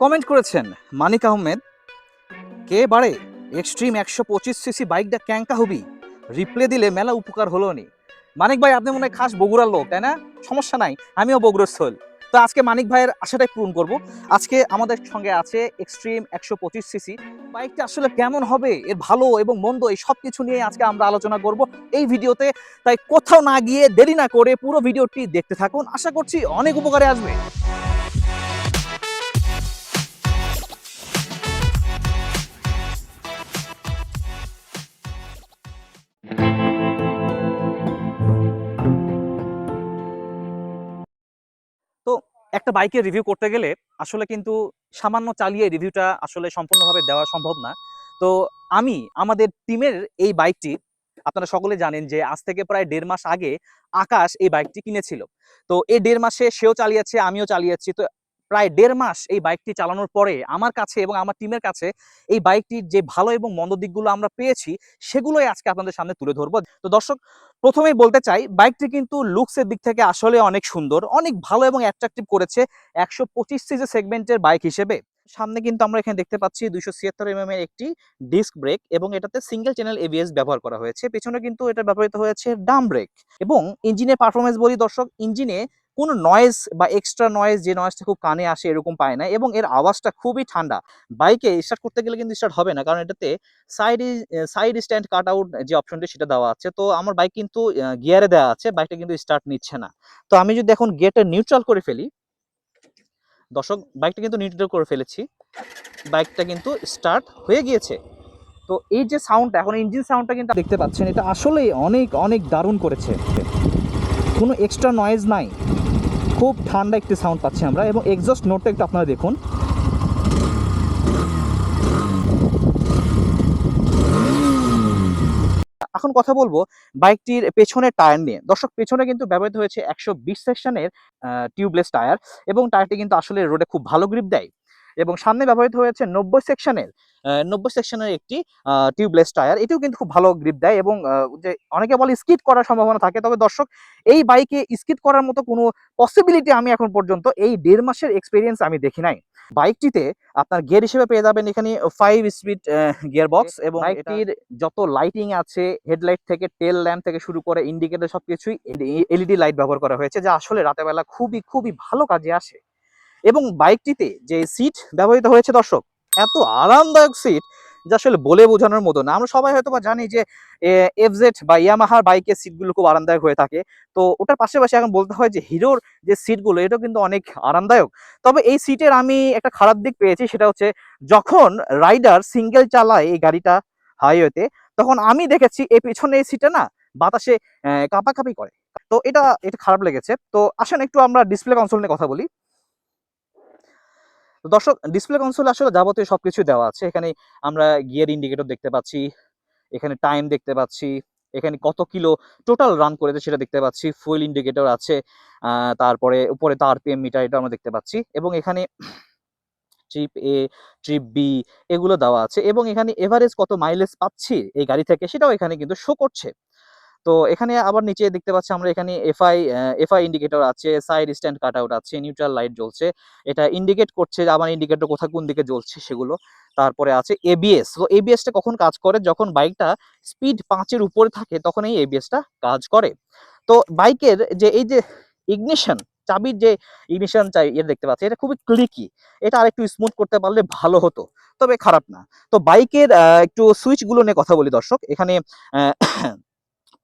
Comment করেছেন মানিক আহমেদ, কে বাড়ে? Extreme একশো পঁচিশ সিসি বাইকটা ক্যাঙ্কা হবি। রিপ্লে দিলে মেলা উপকার হলো নি। মানিক ভাই, আপনি মনে হয় খাস বগুড়ার লোক, তাই না? সমস্যা নাই, আমিও বগুড়ার সোল তো আজকে মানিক ভাইয়ের আশাটাই পূরণ করব। আজকে আমাদের সঙ্গে আছে এক্সট্রিম একশো পঁচিশ সিসি। বাইকটা আসলে কেমন হবে, এর ভালো এবং মন্দ, এই সব কিছু নিয়ে আজকে আমরা আলোচনা করব এই ভিডিওতে। তাই কোথাও না গিয়ে দেরি না করে পুরো ভিডিওটি দেখতে থাকুন। আশা করছি অনেক উপকারে আসবে। একটা বাইকের রিভিউ করতে গেলে আসলে কিন্তু সামান্য চালিয়ে রিভিউটা আসলে সম্পূর্ণভাবে দেওয়া সম্ভব না। তো আমি, আমাদের টিমের এই বাইকটি আপনারা সকলে জানেন যে আজ থেকে প্রায় দেড় মাস আগে আকাশ এই বাইকটি কিনেছিল। তো এই দেড় মাসে সেও চালিয়েছে, আমিও চালিয়েছি। তো প্রায় দেড় মাস এই বাইকটি চালানোর পরে আমার কাছে এবং আমার টিমের কাছে এই বাইকটির যে ভালো এবং মন্দ দিকগুলো আমরা পেয়েছি, সেগুলোই আজকে আপনাদের সামনে তুলে ধরবো। তো দর্শক, প্রথমেই বলতে চাই, বাইকটি কিন্তু লুকসের দিক থেকে আসলে অনেক সুন্দর, অনেক ভালো এবং অ্যাট্রাকটিভ করেছে একশো পঁচিশ সিজি সেগমেন্টের বাইক হিসেবে। সামনে কিন্তু আমরা এখানে দেখতে পাচ্ছি দুইশো ছিয়াত্তর এম এর একটি ডিস্ক ব্রেক এবং এটাতে সিঙ্গেল চ্যানেল এবিএস ব্যবহার করা হয়েছে। পেছনে কিন্তু এটা ব্যবহৃত হয়েছে ডাম ব্রেক এবং ইঞ্জিনের পারফরমেন্স বলি দর্শক ইঞ্জিনে কোনো নয়েজ বা এক্সট্রা নয়েজ যে নয়েজটা খুব কানে আসে এরকম পায় না এবং এর আওয়াজটা খুবই ঠান্ডা। বাইকে স্টার্ট করতে গেলে কিন্তু স্টার্ট হবে না কারণ এটাতে side side stand cut out যে অপশনটি সেটা দেওয়া আছে। তো আমার বাইক কিন্তু গিয়ারে দেওয়া আছে বাইকটা কিন্তু স্টার্ট নিচ্ছে না। তো আমি যদি এখন গিয়ারটা নিউট্রাল করে ফেলি, দর্শক বাইকটা কিন্তু নিউট্রাল করে ফেলেছি। বাইকটা কিন্তু স্টার্ট হয়ে গিয়েছে। তো এই যে সাউন্ডটা এখন ইঞ্জিন সাউন্ডটা কিন্তু দেখতে পাচ্ছেন, এটা আসলেই অনেক অনেক দারুণ করেছে। কোনো এক্সট্রা নয়েজ নাই। খুব ঠান্ডা একটি সাউন্ড পাচ্ছি আমরা এবং এক্সস্ট নোটটা একটু আপনারা দেখুন। এখন কথা বলব বাইকটির পেছনের টায়ার নিয়ে। দর্শক, পেছনে কিন্তু ব্যবহৃত হয়েছে একশো বিশ সেকশনের টিউবলেস টায়ার এবং টায়ারটি কিন্তু আসলে রোডে খুব ভালো গ্রিপ দেয়। এবং সামনে ব্যবহৃত হয়েছে নব্বই সেকশনের নব্বই সেকশনের একটি টিউবলেস টায়ার এটিও কিন্তু খুব ভালো গ্রিপ দেয় এবং যে অনেকে বলে স্কিড করার সম্ভাবনা থাকে। তবে দর্শক এই বাইকে স্কিড করার মতো কোনো পসিবিলিটি আমি এখন পর্যন্ত এই দেড় মাসের এক্সপিরিয়েন্স আমি দেখি নাই। বাইকটিতে আপনার গিয়ার হিসেবে পেয়ে যাবেন এখানে ফাইভ স্পিড গিয়ার বক্স এবং বাইকটির যত লাইটিং আছে হেডলাইট থেকে টেল ল্যাম্প থেকে শুরু করে ইন্ডিকেটর সবকিছুই এলইডি লাইট ব্যবহার করা হয়েছে যা আসলে রাতের বেলা খুবই খুবই ভালো কাজে আসে। এবং বাইকটিতে যে সিট ব্যবহৃত হয়েছে, দর্শক, এত আরামদায়ক সিট যা আসলে বলে বোঝানোর মতো না। আমরা সবাই হয়তো বা জানি যে এফজেড বা ইয়ামাহার বাইকের সিটগুলো খুব আরামদায়ক হয়ে থাকে। তো ওটার পাশাপাশি এখন বলতে হয় যে হিরোর যে সিটগুলো এটাও কিন্তু অনেক আরামদায়ক। তবে এই সিটের আমি একটা খারাপ দিক পেয়েছি, সেটা হচ্ছে যখন রাইডার সিঙ্গেল চালায় এই গাড়িটা হাইওয়েতে তখন আমি দেখেছি এই পিছনে এই সিটে না বাতাসে কাঁপাকাঁপি করে। তো এটা এটা খারাপ লেগেছে। তো আসেন একটু আমরা ডিসপ্লে কনসোল নিয়ে কথা বলি। তো দর্শক ডিসপ্লে কনসোলে আসলে যাবতীয় সব সবকিছু দেওয়া আছে। এখানে আমরা গিয়ার ইন্ডিকেটর দেখতে পাচ্ছি, এখানে টাইম দেখতে পাচ্ছি, এখানে কত কিলো টোটাল রান করেছে সেটা দেখতে পাচ্ছি ফুয়েল ইন্ডিকেটর আছে তারপরে উপরে তার পিএম মিটার এটা আমরা দেখতে পাচ্ছি এবং এখানে ট্রিপ এ ট্রিপ বি এগুলো দেওয়া আছে এবং এখানে এভারেজ কত মাইলেজ পাচ্ছি এই গাড়ি থেকে সেটাও এখানে কিন্তু শো করছে। তো এখানে আবার নিচে দেখতে পাচ্ছি আমরা এখানে এফআই এফআই ইন্ডিকেটর আছে সাইড স্ট্যান্ড কাট আউট আছে নিউট্রাল লাইট জ্বলছে। এটা ইন্ডিকেট করছে যে আমার ইন্ডিকেটর কোথায় কোন দিকে জ্বলছে সেগুলো। তারপরে আছে এবিএস তো এবিএসটা কখন কাজ করে? যখন বাইকটা স্পিড পাঁচের উপরে থাকে, তখন এই এবিএসটা কাজ করে। তো বাইকের যে এই যে ইগনিশন চাবির যে ইগনিশন চাই এটা দেখতে পাচ্ছি, এটা খুবই ক্লিকি এটা আরেকটু স্মুথ করতে পারলে ভালো হতো, তবে খারাপ না। তো বাইকের একটু সুইচগুলো নিয়ে কথা বলি দর্শক। এখানে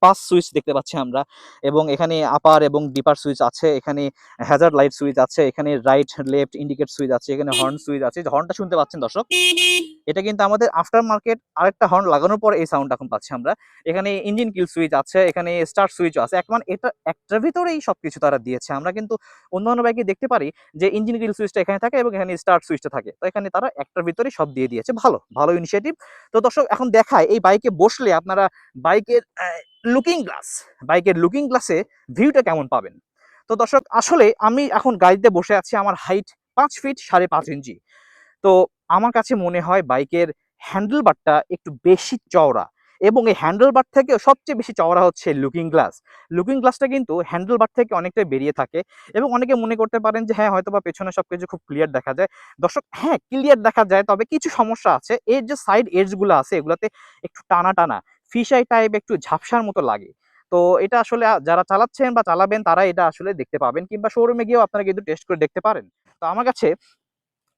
পাঁচ সুইচ দেখতে পাচ্ছি আমরা। এবং এখানে আপার এবং ডিপার সুইচ আছে, এখানে হ্যাজার্ড লাইট সুইচ আছে, এখানে রাইট, লেফট, ইন্ডিকেট সুইচ আছে, এখানে হর্ন সুইচ আছে। হর্নটা শুনতে পাচ্ছেন দর্শক? এটা কিন্তু আমাদের আফটার মার্কেট আরেকটা হর্ন লাগানোর পর এই সাউন্ড এখন পাচ্ছি আমরা। এখানে ইঞ্জিন কিল সুইচ আছে, এখানে স্টার্ট সুইচও আছে। এক মানে এটা একটার ভিতরেই সবকিছু তারা দিয়েছে। আমরা কিন্তু অন্যান্য বাইকে দেখতে পারি যে ইঞ্জিন কিল সুইচটা এখানে থাকে এবং এখানে স্টার্ট সুইচটা থাকে। তো এখানে তারা একটার ভিতরেই সব দিয়ে দিয়েছে। ভালো ভালো ইনিশিয়েটিভ তো দর্শক, এখন দেখায় এই বাইকে বসলে আপনারা বাইকের লুকিং গ্লাস বাইকের লুকিং গ্লাসে ভিউটা কেমন পাবেন? তো দর্শক, আসলে আমি এখন গাড়িতে বসে আছি আমার হাইট পাঁচ ফিট সাড়ে পাঁচ ইঞ্চি। তো আমার কাছে মনে হয় বাইকের হ্যান্ডেল বারটা একটু বেশি চওড়া এবং এই হ্যান্ডেল বার থেকে সবচেয়ে বেশি চওড়া হচ্ছে লুকিং গ্লাস লুকিং গ্লাসটা কিন্তু হ্যান্ডেল বার থেকে অনেকটাই বেরিয়ে থাকে এবং অনেকে মনে করতে পারেন যে হ্যাঁ হয়তো বা পেছনে সব কিছু খুব ক্লিয়ার দেখা যায়। দর্শক হ্যাঁ ক্লিয়ার দেখা যায়, তবে কিছু সমস্যা আছে। এর যে সাইড এজগুলো আছে, এগুলোতে একটু টানা টানা ফিশাই টাইপ একটু ঝাপসার মতো লাগে। তো এটা আসলে যারা চালাচ্ছেন বা চালাবেন তারা এটা আসলে দেখতে পাবেন কিংবা শোরুমে গিয়েও আপনারা কিন্তু টেস্ট করে দেখতে পারেন। তো আমার কাছে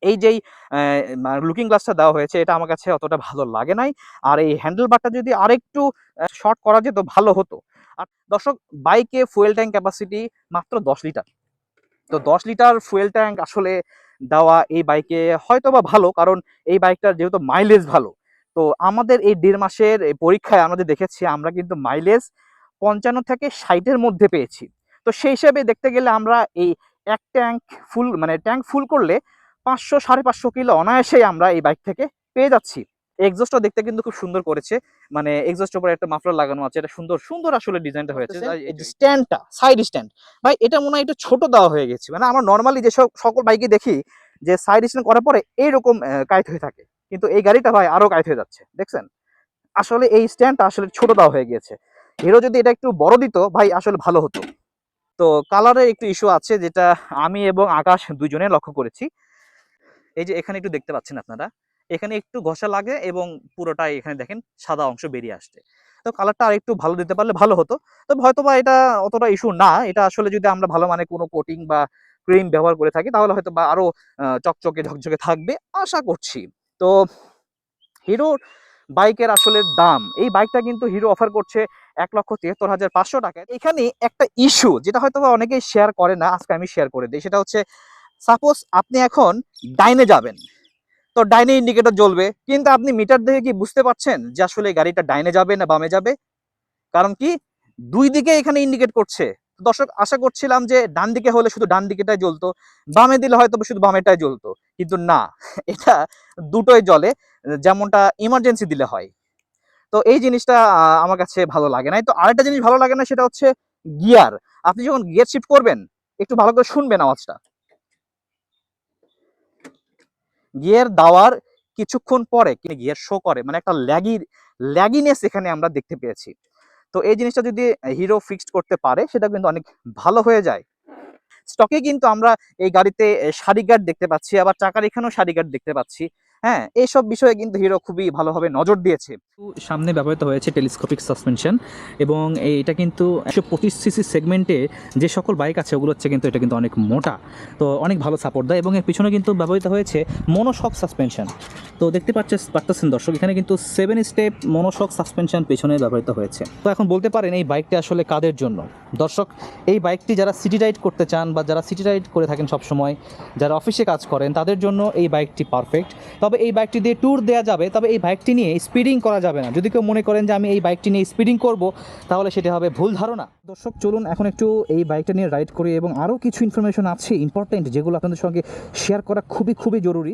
এই যেই লুকিং গ্লাসটা দেওয়া হয়েছে, এটা আমার কাছে অতটা ভালো লাগে নাই। আর এই হ্যান্ডেল বারটা যদি আরেকটু শর্ট করা যেত ভালো হতো। আর দর্শক বাইকে ফুয়েল ট্যাঙ্ক ক্যাপাসিটি মাত্র দশ লিটার তো দশ লিটার ফুয়েল ট্যাঙ্ক আসলে দেওয়া এই বাইকে হয়তো বা ভালো, কারণ এই বাইকটার যেহেতু মাইলেজ ভালো তো আমাদের এই দেড় মাসের পরীক্ষায় আমাদের দেখেছি আমরা কিন্তু মাইলেজ পঞ্চান্ন থেকে ষাটের মধ্যে পেয়েছি। তো সেই হিসাবে দেখতে গেলে আমরা এই এক ট্যাঙ্ক ফুল মানে ট্যাঙ্ক ফুল করলে পাঁচশো সাড়ে পাঁচশো কিলো অনায়াসেই আমরা এই বাইক থেকে পেয়ে যাচ্ছি। এক্সস্টটা দেখতে কিন্তু খুব সুন্দর করেছে। মানে এক্সস্টের উপরে একটা মাফলার লাগানো আছে। এটা সুন্দর সুন্দর আসলে ডিজাইনটা হয়েছে। স্ট্যান্ডটা সাইড স্ট্যান্ড ভাই এটা মনে হয় একটু ছোট দেওয়া হয়ে গেছে। মানে আমরা নর্মালি যেসব সকল বাইকে দেখি যে সাইড স্ট্যান্ড করার পরে এইরকম কাইট হয়ে থাকে। কিন্তু এই গাড়িটা ভাই আরও কাইট হয়ে যাচ্ছে দেখছেন? আসলে এই স্ট্যান্ডটা আসলে ছোট দেওয়া হয়ে গিয়েছে। হিরো যদি এটা একটু বড় দিত ভাই আসলে ভালো হতো। তো কালারের একটু ইস্যু আছে যেটা আমি এবং আকাশ দুজনে লক্ষ্য করেছি। এই যে এখানে একটু দেখতে পাচ্ছেন আপনারা। এখানে একটু ঘষা লাগে এবং পুরোটাই এখানে দেখেন সাদা অংশ বেরিয়ে আসছে। তো কালারটা আর একটু ভালো দিতে পারলে ভালো হতো। তবে হয়তো বা এটা অতটা ইস্যু না এটা আসলে যদি আমরা ভালো মানে কোনো কোটিং বা ক্রিম ব্যবহার করে থাকি তাহলে হয়তো বা আরও আহ, চকচকে ঝকঝকে থাকবে আশা করছি। তো হিরোর বাইকের আসলে দাম। এই বাইকটা কিন্তু হিরো অফার করছে এক লক্ষ তিয়াত্তর হাজার পাঁচশো টাকায়। এখানে একটা ইস্যু যেটা হয়তো অনেকেই শেয়ার করে না, আজকে আমি শেয়ার করে দিই। সেটা হচ্ছে সাপোজ আপনি এখন ডাইনে যাবেন। তো ডাইনে ইন্ডিকেটর জ্বলবে, কিন্তু আপনি মিটার দেখে কি বুঝতে পারছেন যে আসলে গাড়িটা ডাইনে যাবে না বামে যাবে? কারণ কি? দুই দিকে এখানে ইন্ডিকেট করছে। দর্শক, আশা করছিলাম যে ডান দিকে হলে শুধু ডান দিকেটাই জ্বলতো, বামে দিলে হয়তো শুধু বামেটাই জ্বলতো। কিন্তু না, এটা দুটোই জলে, যেমনটা ইমার্জেন্সি দিলে হয়। তো এই জিনিসটা আমার কাছে ভালো লাগে নাই। তো আরেকটা জিনিস ভালো লাগে না, সেটা হচ্ছে গিয়ার। আপনি যখন গিয়ার শিফট করবেন, একটু ভালো করে শুনবেন আওয়াজটা। গিয়ার দেওয়ার কিছুক্ষণ পরে কিন্তু গিয়ার শো করে মানে একটা ল্যাগি, ল্যাগিনেস এখানে আমরা দেখতে পেয়েছি। তো এই জিনিসটা যদি হিরো ফিক্সড করতে পারে, সেটা কিন্তু অনেক ভালো হয়ে যায়। স্টকে কিন্তু আমরা এই গাড়িতে সারি গার্ড দেখতে পাচ্ছি, আবার চাকার এখানেও সারি গার্ড দেখতে পাচ্ছি। হ্যাঁ এইসব বিষয়ে কিন্তু হিরো খুবই ভালোভাবে নজর দিয়েছে। সামনে ব্যবহৃত হয়েছে টেলিস্কোপিক সাসপেনশন এবং এটা কিন্তু একশো পঁচিশ সিসি সেগমেন্টে যে সকল বাইক আছে, ওগুলো হচ্ছে কিন্তু এটা কিন্তু অনেক মোটা। তো অনেক ভালো সাপোর্ট দেয় এবং এর পিছনে কিন্তু ব্যবহৃত হয়েছে মনোশক সাসপেনশন। তো দেখতে পাচ্ছে, পারতেছেন দর্শক, এখানে কিন্তু সেভেন স্টেপ মনোশক সাসপেনশন পেছনে ব্যবহৃত হয়েছে। তো এখন বলতে পারেন এই বাইকটি আসলে কাদের জন্য? দর্শক, এই বাইকটি যারা সিটি রাইড করতে চান বা যারা সিটি রাইড করে থাকেন সবসময়, যারা অফিসে কাজ করেন, তাদের জন্য এই বাইকটি পারফেক্ট। তবে এই বাইকটি দিয়ে ট্যুর দেওয়া যাবে, তবে এই বাইকটি নিয়ে স্পিডিং করা যাবে না। যদি কেউ মনে করেন যে আমি এই বাইকটি নিয়ে স্পিডিং করব, তাহলে সেটা হবে ভুল ধারণা। দর্শক, চলুন এখন একটু এই বাইকটা নিয়ে রাইড করি এবং আরও কিছু ইনফরমেশন আছে ইম্পর্টেন্ট যেগুলো আপনাদের সঙ্গে শেয়ার করা খুবই খুবই জরুরি।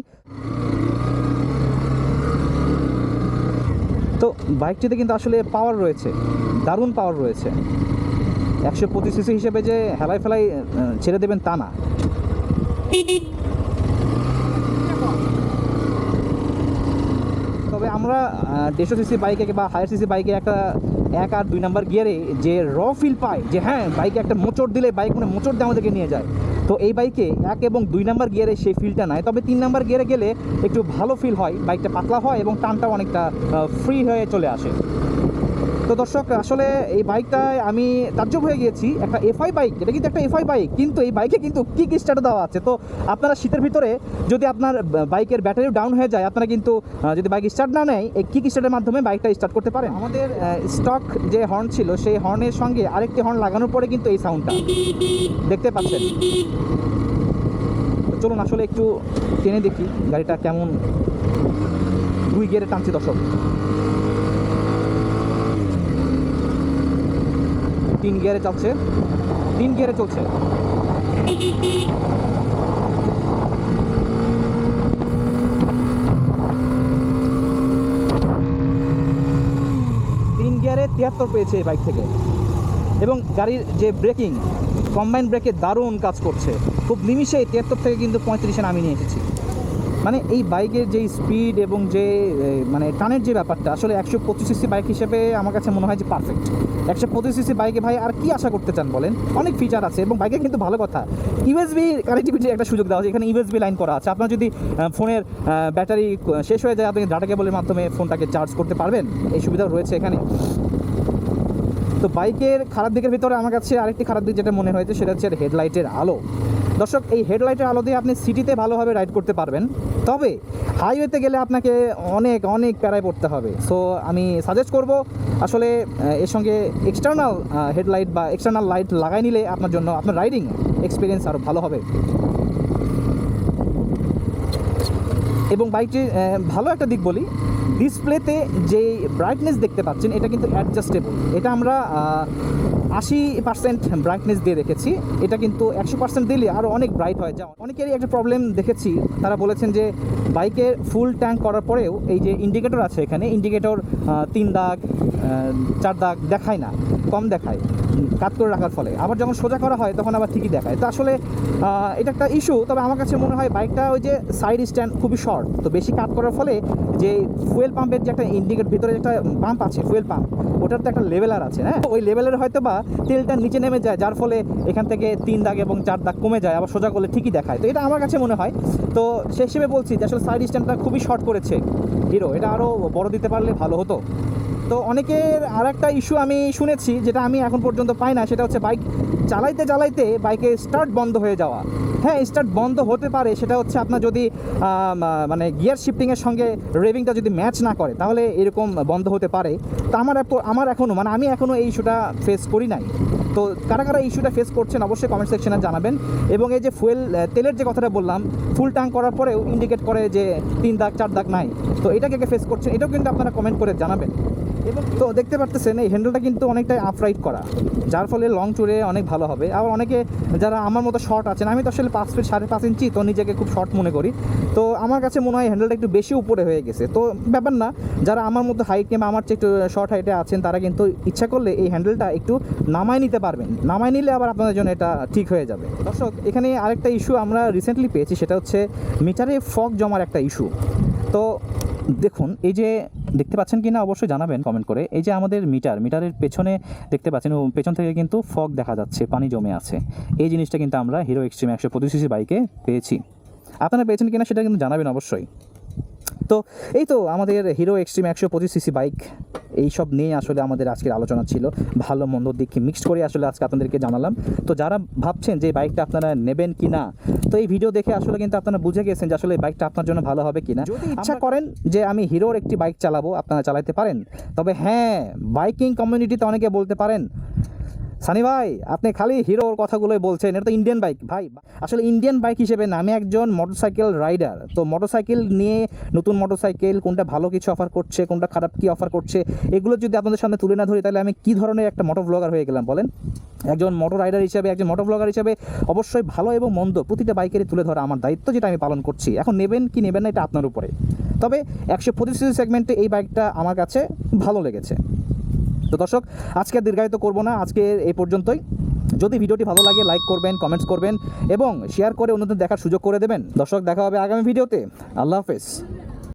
তো বাইকটিতে কিন্তু আসলে পাওয়ার রয়েছে, দারুণ পাওয়ার রয়েছে। একশো পঁচিশ সিসি হিসেবে যে হেলাই ফেলাই ছেড়ে দেবেন তা না। তবে আমরা দেড়শো সিসি বাইকে বা হায়ার সিসি বাইকে একটা এক আর দুই নাম্বার গিয়ারে যে র ফিল পায়, যে হ্যাঁ বাইকে একটা মোচড় দিলে, বাইক মানে মোচড় দিয়ে আমাদেরকে নিয়ে যায়। তো এই বাইকে এক এবং দুই নাম্বার গিয়ারে সেই ফিলটা নাই। তবে তিন নাম্বার গিয়ারে গেলে একটু ভালো ফিল হয়, বাইকটা পাতলা হয় এবং টানটা অনেকটা ফ্রি হয়ে চলে আসে। তো দর্শক, আসলে এই বাইকটায় আমি তাজ্জব হয়ে গিয়েছি। একটা এফআই বাইক এটা কিন্তু একটা এফআই বাইক কিন্তু এই বাইকে কিন্তু কিক স্টার্ট দেওয়া আছে। তো আপনারা শীতের ভিতরে যদি আপনার বাইকের ব্যাটারিও ডাউন হয়ে যায়, আপনারা কিন্তু যদি বাইক স্টার্ট না নেয়, এই কিক স্টার্টের মাধ্যমে বাইকটা স্টার্ট করতে পারেন। আমাদের স্টক যে হর্ন ছিল, সেই হর্নের সঙ্গে আরেকটি হর্ন লাগানোর পরে কিন্তু এই সাউন্ডটা দেখতে পাচ্ছেন। চলুন, আসলে একটু টেনে দেখি গাড়িটা কেমন দুই গিয়ারে টানছে দর্শক। তিন গিয়ারে চলছে। তিন গিয়ারে চলছে। তিন গিয়ারে তিয়াত্তর পেয়েছে এই বাইক থেকে। এবং গাড়ির যে ব্রেকিং কম্বাইন ব্রেকে দারুণ কাজ করছে। খুব নিমিষেই তিয়াত্তর থেকে কিন্তু পঁয়ত্রিশে নামিয়ে নিয়ে এসেছি। মানে এই বাইকের যে স্পিড এবং যে মানে টানের যে ব্যাপারটা, আসলে একশো পঁচিশ সিসি বাইক হিসেবে আমার কাছে মনে হয় যে পারফেক্ট একশো পঁচিশ সিসি বাইকে ভাই আর কি আশা করতে চান বলেন? অনেক ফিচার আছে এবং বাইকে কিন্তু ভালো কথা। ইউএসবি কানেক্টিভিটির একটা সুযোগ দেওয়া আছে, এখানে ইউএসবি লাইন করা আছে। আপনার যদি ফোনের ব্যাটারি শেষ হয়ে যায়, আপনি ডাটা কেবলের মাধ্যমে ফোনটাকে চার্জ করতে পারবেন। এই সুবিধাও রয়েছে এখানে। তো বাইকের খারাপ দিকের ভিতরে আমার কাছে আরেকটি খারাপ দিক যেটা মনে হয়েছে, সেটা হচ্ছে হেডলাইটের আলো। দর্শক, এই হেডলাইটের আলো দিয়ে আপনি সিটিতে ভালোভাবে রাইড করতে পারবেন। তবে হাইওয়েতে গেলে আপনাকে অনেক অনেক প্যারায় পড়তে হবে। সো আমি সাজেস্ট করব, আসলে এর সঙ্গে এক্সটার্নাল হেডলাইট বা এক্সটার্নাল লাইট লাগাই নিলে আপনার জন্য আপনার রাইডিং এক্সপিরিয়েন্স আরও ভালো হবে। এবং বাইকটি ভালো একটা দিক বলি। ডিসপ্লেতে যে ব্রাইটনেস দেখতে পাচ্ছেন, এটা কিন্তু অ্যাডজাস্টেবল এটা আমরা আশি পার্সেন্ট ব্রাইটনেস দিয়ে রেখেছি। এটা কিন্তু একশো পার্সেন্ট দিলে আরও অনেক ব্রাইট হয়। যা অনেকেরই একটা প্রবলেম দেখেছি, তারা বলেছেন যে বাইকে ফুল ট্যাঙ্ক করার পরেও এই যে ইন্ডিকেটর আছে এখানে ইন্ডিকেটর তিন দাগ চার দাগ দেখায় না, কম দেখায়। কাত করে রাখার ফলে। আবার যখন সোজা করা হয়, তখন আবার ঠিকই দেখায়। তো আসলে এটা একটা ইস্যু তবে আমার কাছে মনে হয় বাইকটা ওই যে সাইড স্ট্যান্ড খুবই শর্ট তো বেশি কাট করার ফলে যে ফুয়েল পাম্পের যে একটা ইন্ডিকেট ভিতরে একটা পাম্প আছে ফুয়েল পাম্প ওটার তো একটা লেভেলার আছে হ্যাঁ? ওই লেভেলের হয়তো বা তেলটা নিচে নেমে যায়, যার ফলে এখান থেকে তিন দাগ এবং চার দাগ কমে যায়, আবার সোজা করলে ঠিকই দেখায়। তো এটা আমার কাছে মনে হয়। তো সে হিসেবে বলছি যে আসলে সাইড স্ট্যান্ডটা খুবই শর্ট করেছে হিরো এটা আরও বড় দিতে পারলে ভালো হতো। তো অনেকের আর একটা ইস্যু আমি শুনেছি, যেটা আমি এখন পর্যন্ত পাই না, সেটা হচ্ছে বাইক চালাইতে চালাইতে বাইকে স্টার্ট বন্ধ হয়ে যাওয়া। হ্যাঁ স্টার্ট বন্ধ হতে পারে, সেটা হচ্ছে আপনার যদি মানে গিয়ার শিফটিংয়ের সঙ্গে রেভিংটা যদি ম্যাচ না করে, তাহলে এরকম বন্ধ হতে পারে। তো আমার আমার এখনও মানে আমি এখনও এই ইস্যুটা ফেস করি নাই। তো কারা কারা ইস্যুটা ফেস করছেন, অবশ্যই কমেন্ট সেকশনে জানাবেন। এবং এই যে ফুয়েল তেলের যে কথাটা বললাম ফুল ট্যাঙ্ক করার পরেও ইন্ডিকেট করে যে তিন দাগ, চার দাগ নাই। তো এটাকে ফেস করছেন, এটাও কিন্তু আপনারা কমেন্ট করে জানাবেন। তো দেখতে পারতেছেন, এই হ্যান্ডেলটা কিন্তু অনেকটাই আপরাইট করা। যার ফলে লং ট্যুরে অনেক ভালো হবে। আবার অনেকে যারা আমার মতো শর্ট আছেন, আমি তো আসলে পাঁচ ফিট সাড়ে পাঁচ ইঞ্চি তো নিজেকে খুব শর্ট মনে করি। তো আমার কাছে মনে হয় হ্যান্ডেলটা একটু বেশি উপরে হয়ে গেছে। তো ব্যাপার না, যারা আমার মতো হাইট কিংবা আমার চেয়ে একটু শর্ট হাইটে আছেন, তারা কিন্তু ইচ্ছা করলে এই হ্যান্ডেলটা একটু নামায় নিতে পারবেন। নামায় নিলে আবার আপনাদের জন্য এটা ঠিক হয়ে যাবে। দর্শক, এখানে আরেকটা ইস্যু আমরা রিসেন্টলি পেয়েছি, সেটা হচ্ছে মিটারে ফগ জমার একটা ইস্যু তো দেখুন, এই যে দেখতে পাচ্ছেন কি না অবশ্যই জানাবেন কমেন্ট করে। এই যে আমাদের মিটার, মিটারের পেছনে দেখতে পাচ্ছেন পেছন থেকে কিন্তু ফগ দেখা যাচ্ছে, পানি জমে আছে। এই জিনিসটা কিন্তু আমরা হিরো এক্সট্রিম একশো পঁচিশ বাইকে পেয়েছি। আপনারা পেয়েছেন কিনা সেটা কিন্তু জানাবেন অবশ্যই। তো এই তো আমাদের হিরো এক্সট্রিম একশো পঁচিশ সিসি বাইক এই সব নিয়ে আসলে আমাদের আজকের আলোচনা ছিল। ভালো মন্দ দিক মিক্সড করে আসলে আজকে আপনাদেরকে জানালাম। তো যারা ভাবছেন যে এই বাইকটা আপনারা নেবেন কি না তো এই ভিডিও দেখে আসলে কিন্তু আপনারা বুঝে গেছেন যে আসলে এই বাইকটা আপনার জন্য ভালো হবে কিনা যদি ইচ্ছা করেন যে আমি হিরোর একটি বাইক চালাবো আপনারা চালাতে পারেন। তবে হ্যাঁ বাইকিং কমিউনিটিতে অনেকে বলতে পারেন সানি ভাই, আপনি খালি হিরোর কথাগুলোই বলছেন, এটা তো ইন্ডিয়ান বাইক ভাই, আসলে ইন্ডিয়ান বাইক হিসেবে না আমি একজন মোটরসাইকেল রাইডার তো মোটরসাইকেল নিয়ে নতুন মোটরসাইকেল কোনটা ভালো কিছু অফার করছে, কোনটা খারাপ কি অফার করছে, এগুলো যদি আপনাদের সামনে তুলে না ধরি, তাহলে আমি কী ধরনের একটা মোটর ব্লগার হয়ে গেলাম, বলেন? একজন মোটর রাইডার হিসেবে, একজন মোটর ব্লগার হিসেবে অবশ্যই ভালো এবং মন্দ প্রতিটা বাইকেরই তুলে ধরা আমার দায়িত্ব, যেটা আমি পালন করছি। এখন নেবেন কি নেবেন না, এটা আপনার উপরে। তবে একশো পঁচিশ সেগমেন্টে এই বাইকটা আমার কাছে ভালো লেগেছে। তো দর্শক, আজকে দীর্ঘায়িত করব না, আজকে এই পর্যন্তই। যদি ভিডিওটি ভালো লাগে, লাইক করবেন কমেন্টস করবেন, এবং শেয়ার করে অন্যদের দেখার সুযোগ করে দেবেন। দর্শক, দেখা হবে আগামী ভিডিওতে। আল্লাহ হাফেজ।